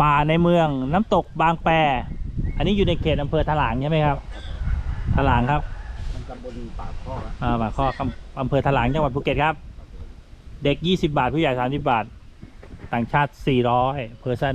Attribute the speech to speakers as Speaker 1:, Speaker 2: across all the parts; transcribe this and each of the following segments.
Speaker 1: ป่าในเมืองน้ำตกบางแปรอันนี้อยู่ในเขตอำเภอถลางใช่ไหมครับถลางครับ
Speaker 2: มันตำบลปากข้อครับ
Speaker 1: อ่าปากข้ออำอำเภอถลางจังหวัดภูเก็ตครับ เด็ก 20 บาท ผู้ใหญ่30บาท ต่างชาติ 400เพอร์เซน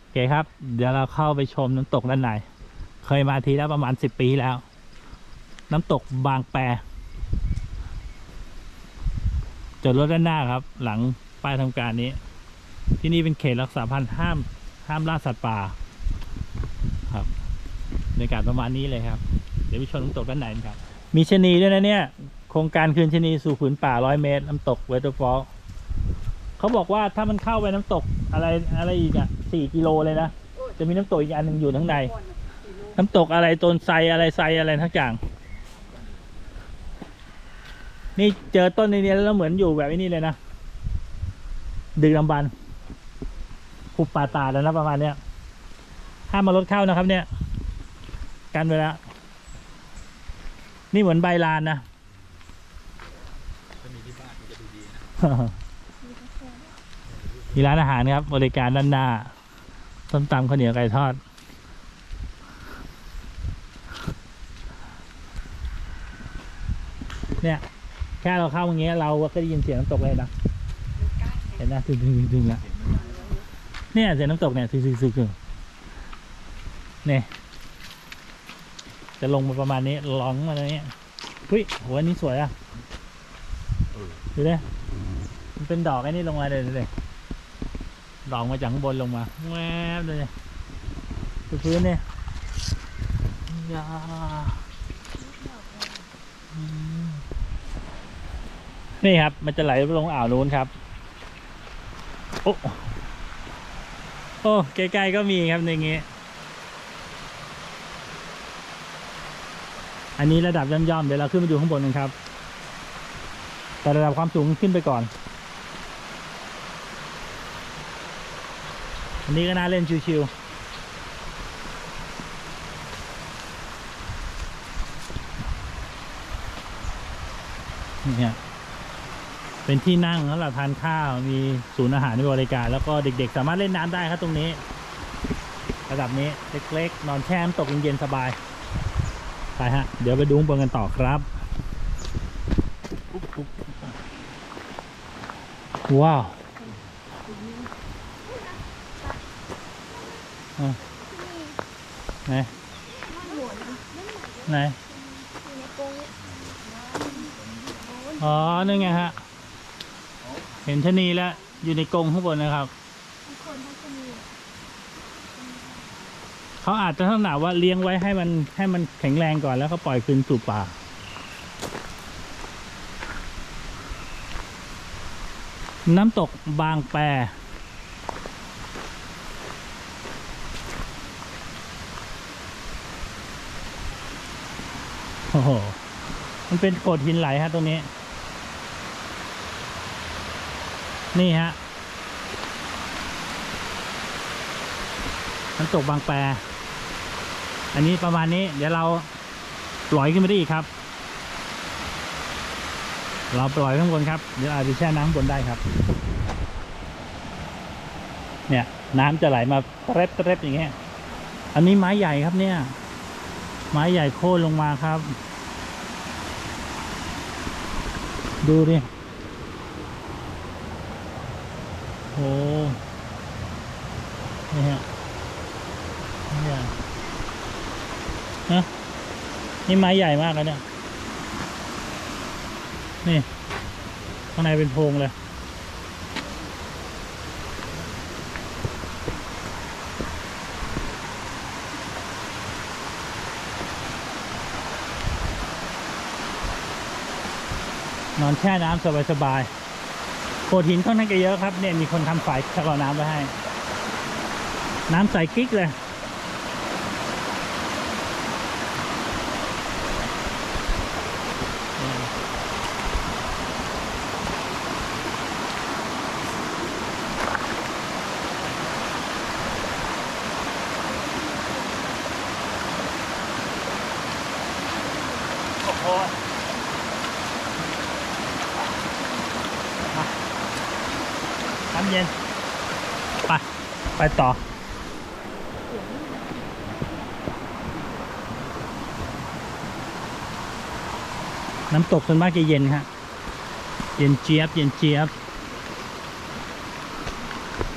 Speaker 1: โอเคครับ เดี๋ยวเราเข้าไปชมน้ำตกด้านในเคยมาทีแล้วประมาณ 10 ปีแล้ว น้ำตกบางแปรจอดรถด้านหน้าครับ หลังป้ายทำการนี้ ที่นี่เป็นเขตรักษาพันธุ์ห้ามห้ามล่าสัตว์ป่าครับบรรยากาศประมาณนี้เลยครับ เดี๋ยวไปชมน้ำตกด้านในกันครับ มีชนีด้วยนะเนี่ย โครงการคืนชนีสู่ผืนป่าร้อยเมตรน้ำตกเวทฟอลเขาบอกว่าถ้ามันเข้าไปน้ำตกอะไรอะไรอีกอะสี่กิโลเลยนะจะมีน้ำตกอีกอันหนึ่งอยู่ข้างใน น้ำตกอะไรต้นไทรอะไรไทรอะไรทั้งอย่าง นี่เจอต้นนี้แล้วเหมือนอยู่แบบนี้เลยนะดึกลำบัน หุบป่าตาดแล้วนะประมาณเนี้ยห้ามมารถเข้านะครับ เนี่ย กันไปแล้วนี่เหมือนใบลานนะ
Speaker 2: ถ้ามีที่บ้านมันจะดูดีนะ
Speaker 1: มีร้านอาหารครับ บริการด้านหน้าส้มตำข้าวเหนียวไก่ทอด เนี่ย แค่เราเข้าอย่างเงี้ยเราก็ได้ยินเสียงน้ำตกเลยนะ เห็นนะถึงถึงถึงละ เนี่ยเสียน้ำตกเนี่ยซึกซึกซึกเนี่ยจะลงมาประมาณนี้ลองมาตรงนี้เฮ้ยโหอันนี้สวยอะดูดิมันเป็นดอกไอ้นี่ลงมาเลยดูดิดอกมาจากข้างบนลงมาแวบเลยดูพื้นเนี่ยยาอนี่ครับ มันจะไหลลงอ่าวนู้นครับ โอ้ โอ้ใกล้ๆก็มีครับอย่างงี้อันนี้ระดับย่อมๆเดี๋ยวเราขึ้นไปดูข้างบนกันครับ แต่ระดับความสูงขึ้นไปก่อน อันนี้ก็น่าเล่นชิวๆเนี่ฮะ เป็นที่นั่งสำหรับทานข้าว มีศูนย์อาหารในบริการ แล้วก็เด็กๆ สามารถเล่นน้ำได้ครับตรงนี้ ระดับนี้เล็กๆ นอนแช่น้ำตกเย็นๆสบาย ไปฮะ เดี๋ยวไปดูงบนกันต่อครับ ว้าวไหนไหนอ๋อนี่นไงฮะ เห็นชะนีแล้ว อยู่ในกรงข้างบนนะครับ เขาอาจจะลักษณะว่าเลี้ยงไว้ให้มันให้มันแข็งแรงก่อนแล้วก็ปล่อยคืนสู่ป่า น้ำตกบางแปรโอ้โห มันเป็นโขดหินไหลฮะตรงนี้ นี่ฮะน้ำตกบางแปอันนี้ประมาณนี้ เดี๋ยวเราปล่อยขึ้นไปได้อีกครับ เราปล่อยข้างบนครับ เดี๋ยวอาจจะแช่น้ำข้างบนได้ครับ เนี่ยน้ำจะไหลมาเร็บเร็บอย่างเงี้ย อันนี้ไม้ใหญ่ครับเนี่ย ไม้ใหญ่โค่นลงมาครับ ดูดิ โอ้นี่ฮะนี่ฮะนี่ไม้ใหญ่มากเลยเนี่ย นี่ ข้างในเป็นโพรงเลยนอนแช่น้ำสบายๆ โขดหินค่อนข้างจะเยอะครับเนี่ยมีคนทำฝายชะลอน้ำไว้ให้ น้ำใสกิ๊กเลยโอ้โหำเย็น ไป ไปต่อ น้ำตกส่วนมากจะเย็นฮะเย็นเจี๊ยบ เย็นเจี๊ยบ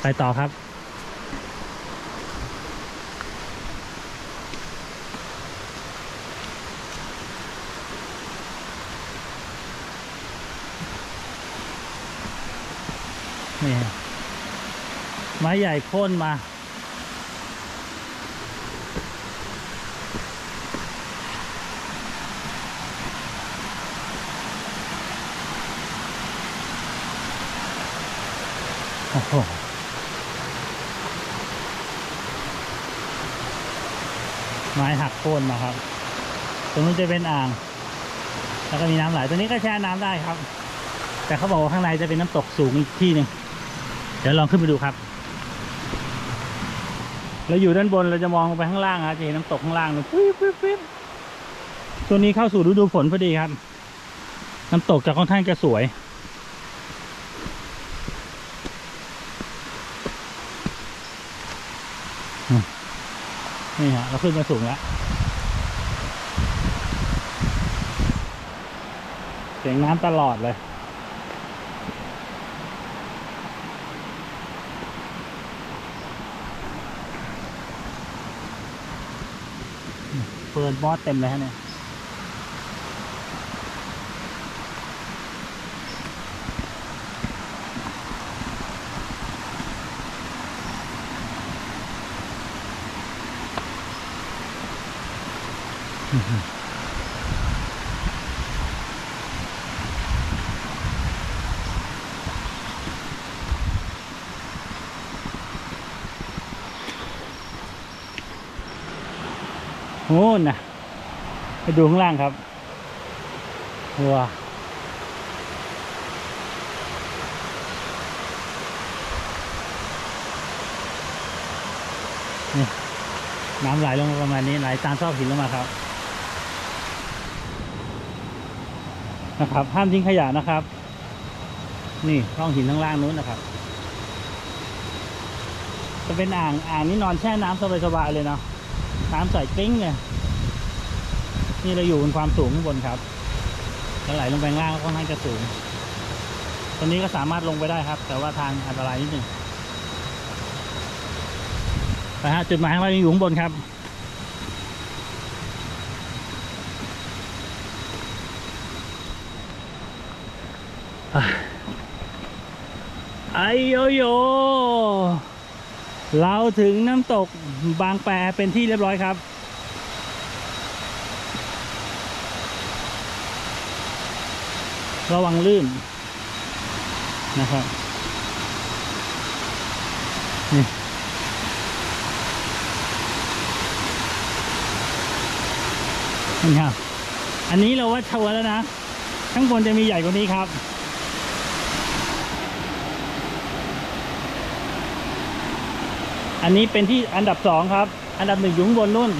Speaker 1: ไปต่อครับ นี่ ไม้ใหญ่โค่นมาโอ้โหไม้หักโค่นมาครับ ตรงนู้นจะเป็นอ่าง แล้วก็มีน้ำไหลตัวนี้ก็แช่น้ำได้ครับ แต่เขาบอกว่าข้างในจะเป็นน้ำตกสูงอีกที่หนึ่ง เดี๋ยวลองขึ้นไปดูครับ เราอยู่ด้านบนเราจะมองไปข้างล่างครับจะเห็นน้ำตกข้างล่างเลยปิ๊บปิ๊บปิ๊บตัวนี้เข้าสู่ฤดูฝนพอดีครับ น้ำตกจะค่อนข้างจะสวย นี่ฮะเราขึ้นมาสูงแล้วเสียงน้ำตลอดเลย เปิดบอสเต็มเลยฮะเนี่ยโอ้ น่ะไปดูข้างล่างครับว้านี่น้ำไหลลงประมาณนี้ไหลตามซอกหินลงมาครับ นะครับ ห้ามทิ้งขยะนะครับ นี่ร่องหินข้างล่างนู้นนะครับ จะเป็นอ่างอ่างนี้นอนแช่น้ำสบายๆเลยเนาะ น้ำใสปิ้งเลยนี่เราอยู่บนความสูงข้างบนครับแล้วไหลลงไปข้างล่างก็ค่อนข้างจะสูงตอนนี้ก็สามารถลงไปได้ครับ แต่ว่าทางอันตรายนิดหนึ่งไปฮะจุดหมายของเราอยู่ข้างบนครับไอโยโย เราถึงน้ำตกบางแปเป็นที่เรียบร้อยครับ ระวังลื่นนะครับนี่นี่ครับอันนี้เราว่าชัวร์แล้วนะ ข้างบนจะมีใหญ่กว่านี้ครับ อันนี้เป็นที่อันดับสองครับ อันดับหนึ่งอยู่ข้างบนนู่น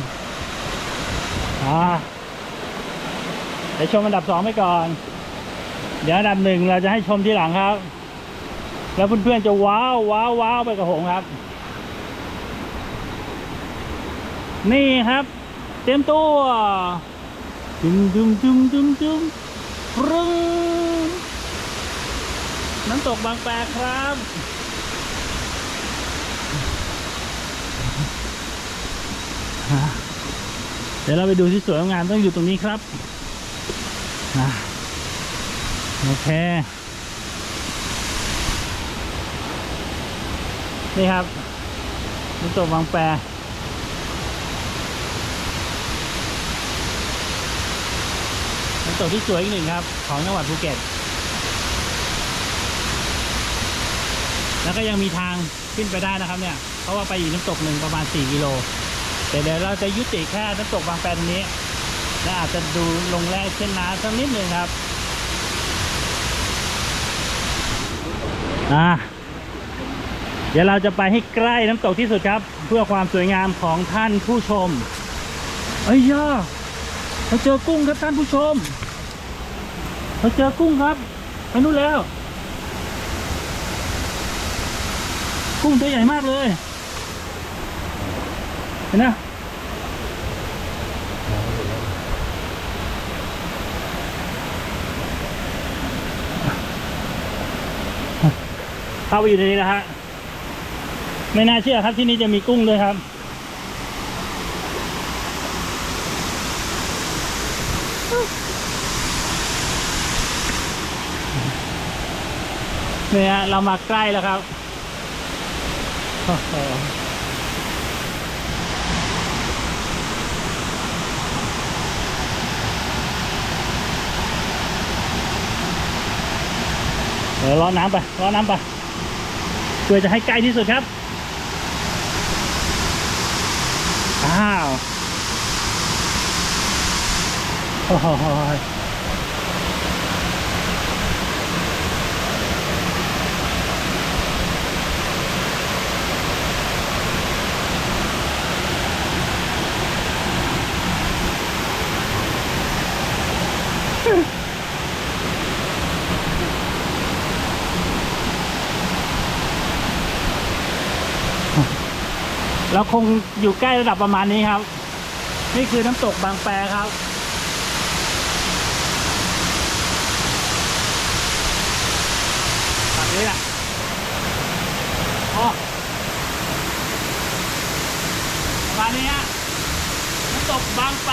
Speaker 1: อ่าเดี๋ยวชมอันดับสองไปก่อน เดี๋ยวอันดับหนึ่งเราจะให้ชมทีหลังครับ แล้วเพื่อนๆจะว้าวว้าวว้าวไปกับผมครับ นี่ครับ เตรียมตัวจุมจุมจุมจุมจุมรึงน้ำตกบางแปครับ ดี๋ยวเราไปดูที่สวยงามต้องอยู่ตรงนี้ครับโอเค นี่ครับน้ำตกบางแปน้ำตกที่สวยอีกหนึ่งครับ ของจังหวัดภูเก็ต แล้วก็ยังมีทางขึ้นไปได้นะครับเนี่ย เพราะว่าไปอีกน้ำตกหนึ่งประมาณ 4 กิโล แต่เดี๋ยวเราจะยุติแค่น้ำตกบางแปตรงนี้ และอาจจะดูลงแร่เช่นน้ำสักนิดหนึ่งครับอ่าเดี๋ยวเราจะไปให้ใกล้น้ำตกที่สุดครับ เพื่อความสวยงามของท่านผู้ชมเอ้ยย่าเราเจอกุ้งครับท่านผู้ชมเราเจอกุ้งครับไปนู่นแล้ว กุ้งตัวใหญ่มากเลย เห็นนะเข้าไปอยู่ในนี้แล้วฮะ ไม่น่าเชื่อครับที่นี่จะมีกุ้งด้วยครับเนี่ยเรามาใกล้แล้วครับ โอ้โหเออรอน้ำไปรอน้ำไปเพื่อจะให้ใกล้ที่สุดครับอ้าวโอ้โเราคงอยู่ใกล้ระดับประมาณนี้ครับ นี่คือน้ำตกบางแปครับ แบบนี้แหละอ๋อประมาณนี้ฮะน้ำตกบางแป